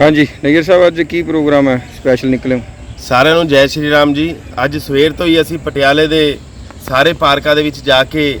ਹਾਂਜੀ, ਨਗਰ ਸਾਹਿਬ, ਅੱਜ ਕੀ ਪ੍ਰੋਗਰਾਮ ਹੈ? ਸਪੈਸ਼ਲ ਨਿਕਲੇ ਹੋ? ਸਾਰਿਆਂ ਨੂੰ ਜੈ ਸ਼੍ਰੀ ਰਾਮ ਜੀ। ਅੱਜ ਸਵੇਰ ਤੋਂ ਹੀ ਅਸੀਂ ਪਟਿਆਲੇ ਦੇ ਸਾਰੇ ਪਾਰਕਾਂ ਦੇ ਵਿੱਚ ਜਾ ਕੇ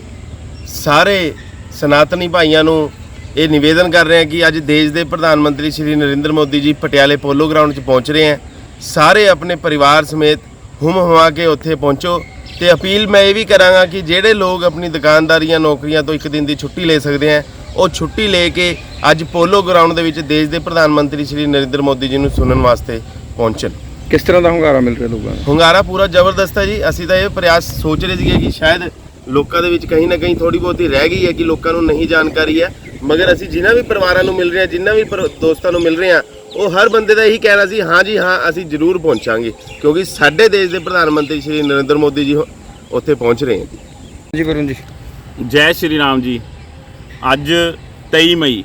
ਸਾਰੇ ਸਨਾਤਨੀ ਭਾਈਆਂ ਨੂੰ ਇਹ ਨਿਵੇਦਨ ਕਰ ਰਹੇ ਹਾਂ ਕਿ ਅੱਜ ਦੇਸ਼ ਦੇ ਪ੍ਰਧਾਨ ਮੰਤਰੀ ਸ਼੍ਰੀ ਨਰਿੰਦਰ ਮੋਦੀ ਜੀ ਪਟਿਆਲੇ ਪੋਲੋ ਗਰਾਊਂਡ 'ਚ ਪਹੁੰਚ ਰਹੇ ਹੈ। ਸਾਰੇ ਆਪਣੇ ਪਰਿਵਾਰ ਸਮੇਤ ਹੁਮ ਹੁਮਾ ਕੇ ਉੱਥੇ ਪਹੁੰਚੋ। ਤੇ ਅਪੀਲ ਮੈਂ ਇਹ ਵੀ ਕਰਾਂਗਾ ਕਿ ਜਿਹੜੇ ਲੋਕ ਆਪਣੀ ਦੁਕਾਨਦਾਰੀਆਂ, ਨੌਕਰੀਆਂ ਤੋਂ ਇੱਕ ਦਿਨ ਦੀ ਛੁੱਟੀ ਲੈ ਸਕਦੇ ਹੈ, ਉਹ ਛੁੱਟੀ ਲੈ ਕੇ ਅੱਜ ਪੋਲੋ ਗਰਾਊਂਡ ਦੇ ਵਿੱਚ ਦੇਸ਼ ਦੇ ਪ੍ਰਧਾਨ ਮੰਤਰੀ ਸ਼੍ਰੀ ਨਰਿੰਦਰ ਮੋਦੀ ਜੀ ਨੂੰ ਸੁਣਨ ਵਾਸਤੇ ਪਹੁੰਚਣ। ਕਿਸ ਤਰ੍ਹਾਂ ਦਾ ਹੁੰਗਾਰਾ ਮਿਲ ਰਿਹਾ ਲੋਕਾਂ ਨੂੰ? ਹੁੰਗਾਰਾ ਪੂਰਾ ਜ਼ਬਰਦਸਤ ਹੈ ਜੀ। ਅਸੀਂ ਤਾਂ ਇਹ ਪ੍ਰਯਾਸ ਸੋਚ ਰਹੇ ਸੀਗੇ ਕਿ ਸ਼ਾਇਦ ਲੋਕਾਂ ਦੇ ਵਿੱਚ ਕहीं ਨਾ ਕहीं ਥੋੜੀ ਬਹੁਤੀ ਰਹਿ ਗਈ ਹੈ ਕਿ ਲੋਕਾਂ ਨੂੰ ਨਹੀਂ ਜਾਣਕਾਰੀ ਹੈ। ਮਗਰ ਅਸੀਂ ਜਿਨ੍ਹਾਂ ਵੀ ਪਰਿਵਾਰਾਂ ਨੂੰ ਮਿਲ ਰਹੇ ਹਾਂ ਜਿਨ੍ਹਾਂ ਵੀ ਪਰ- ਦੋਸਤਾਂ ਨੂੰ ਮਿਲ ਰਹੇ ਹਾਂ ਉਹ ਹਰ ਬੰਦੇ ਦਾ ਇਹੀ ਕਹਿਣਾ ਸੀ ਹਾਂ ਜੀ ਹਾਂ ਅਸੀਂ ਜ਼ਰੂਰ ਪਹੁੰਚਾਂਗੇ। ਕਿਉਂਕਿ ਸਾਡੇ ਦੇਸ਼ ਦੇ ਪ੍ਰਧਾਨ ਮੰਤਰੀ ਸ਼੍ਰੀ ਨਰਿੰਦਰ ਮੋਦੀ ਜੀ ਉੱਥੇ ਪਹੁੰਚ ਰਹੇ ਹੈ ਜੀ। ਵਰੁਣ ਜੀ। ਜੈ ਸ਼੍ਰੀ ਰਾਮ ਜੀ। ਅੱਜ 23 ਮਈ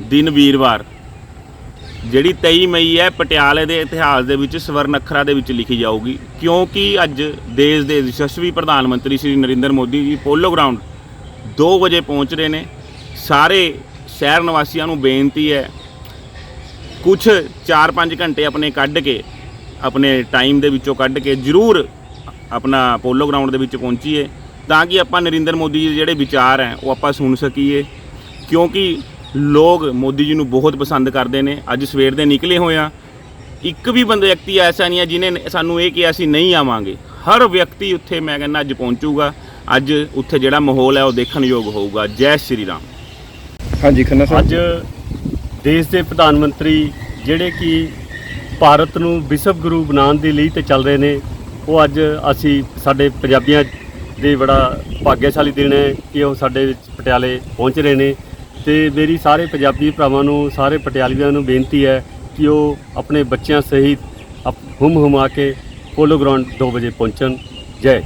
ਦਿਨ ਵੀਰਵਾਰ, ਜਿਹੜੀ 23 ਮਈ ਹੈ, ਪਟਿਆਲੇ ਦੇ ਇਤਿਹਾਸ ਦੇ ਵਿੱਚ ਸਵਰਨ ਅੱਖਰਾਂ ਦੇ ਵਿੱਚ ਲਿਖੀ ਜਾਊਗੀ। ਕਿਉਂਕਿ ਅੱਜ ਦੇਸ਼ ਦੇ ਯਸ਼ਸਵੀ ਪ੍ਰਧਾਨ ਮੰਤਰੀ ਸ਼੍ਰੀ ਨਰਿੰਦਰ ਮੋਦੀ ਜੀ ਪੋਲੋ ਗਰਾਊਂਡ 2 ਵਜੇ ਪਹੁੰਚ ਰਹੇ ਨੇ। ਸਾਰੇ ਸ਼ਹਿਰ ਨਿਵਾਸੀਆਂ ਨੂੰ ਬੇਨਤੀ ਹੈ ਕੁਝ 4-5 ਘੰਟੇ ਆਪਣੇ ਕੱਢ ਕੇ, ਆਪਣੇ ਟਾਈਮ ਦੇ ਵਿੱਚੋਂ ਕੱਢ ਕੇ ਜ਼ਰੂਰ ਆਪਣਾ ਪੋਲੋ ਗਰਾਊਂਡ ਦੇ ਵਿੱਚ ਪਹੁੰਚੀਏ, ਤਾਂ ਕਿ ਆਪਾਂ ਨਰਿੰਦਰ ਮੋਦੀ ਜੀ ਦੇ ਜਿਹੜੇ ਵਿਚਾਰ ਹੈ, ਉਹ ਆਪਾਂ ਸੁਣ ਸਕੀਏ। ਕਿਉਂਕਿ ਲੋਕ ਮੋਦੀ ਜੀ ਨੂੰ ਬਹੁਤ ਪਸੰਦ ਕਰਦੇ ਨੇ। ਅੱਜ ਸਵੇਰ ਦੇ ਨਿਕਲੇ ਹੋਏ ਆ। ਇੱਕ ਵੀ ਬੰਦਾ ਵਿਅਕਤੀ ਐਸਾ ਨਹੀਂ ਹੈ ਜਿਨੇ ਸਾਨੂੰ ਇਹ ਕਿਹਾ ਸੀ ਨਹੀਂ ਆਵਾਂਗੇ। ਹਰ ਵਿਅਕਤੀ ਉੱਥੇ ਮੈਂ ਕਹਿੰਦਾ ਅੱਜ ਪਹੁੰਚੂਗਾ। ਅੱਜ ਉੱਥੇ ਜਿਹੜਾ ਮਾਹੌਲ ਹੈ ਉਹ ਦੇਖਣ ਯੋਗ ਹੋਊਗਾ। ਜੈ ਸ਼੍ਰੀ ਰਾਮ। ਹਾਂਜੀ ਖੰਨਾ ਸਾਹਿਬ। ਅੱਜ ਦੇਸ਼ ਦੇ ਪ੍ਰਧਾਨ ਮੰਤਰੀ ਜਿਹੜੇ ਕਿ ਭਾਰਤ ਨੂੰ ਵਿਸ਼ਵ ਗੁਰੂ ਬਣਾਉਣ ਦੇ ਲਈ ਤੇ ਚੱਲ ਰਹੇ ਨੇ ਉਹ ਅੱਜ ਅਸੀਂ ਸਾਡੇ ਪੰਜਾਬੀਆਂ ਦੇ ਬੜਾ ਭਾਗਿਆਸ਼ਾਲੀ ਦਿਨ ਹੈ ਕਿ ਉਹ ਸਾਡੇ ਵਿੱਚ ਪਟਿਆਲੇ ਪਹੁੰਚ ਰਹੇ ਨੇ। ਤੇ ਮੇਰੀ ਸਾਰੇ ਪੰਜਾਬੀ ਭਰਾਵਾਂ ਨੂੰ, ਸਾਰੇ ਪਟਿਆਲੀਆਂ ਨੂੰ ਬੇਨਤੀ ਹੈ ਕਿ ਉਹ ਆਪਣੇ ਬੱਚਿਆਂ ਸਹਿਤ ਅਪ- ਹੁਮ ਹੁਮਾ ਕੇ ਪੋਲੋ ਗਰਾਊਂਡ 2 ਵਜੇ ਪਹੁੰਚਣ। ਜੈ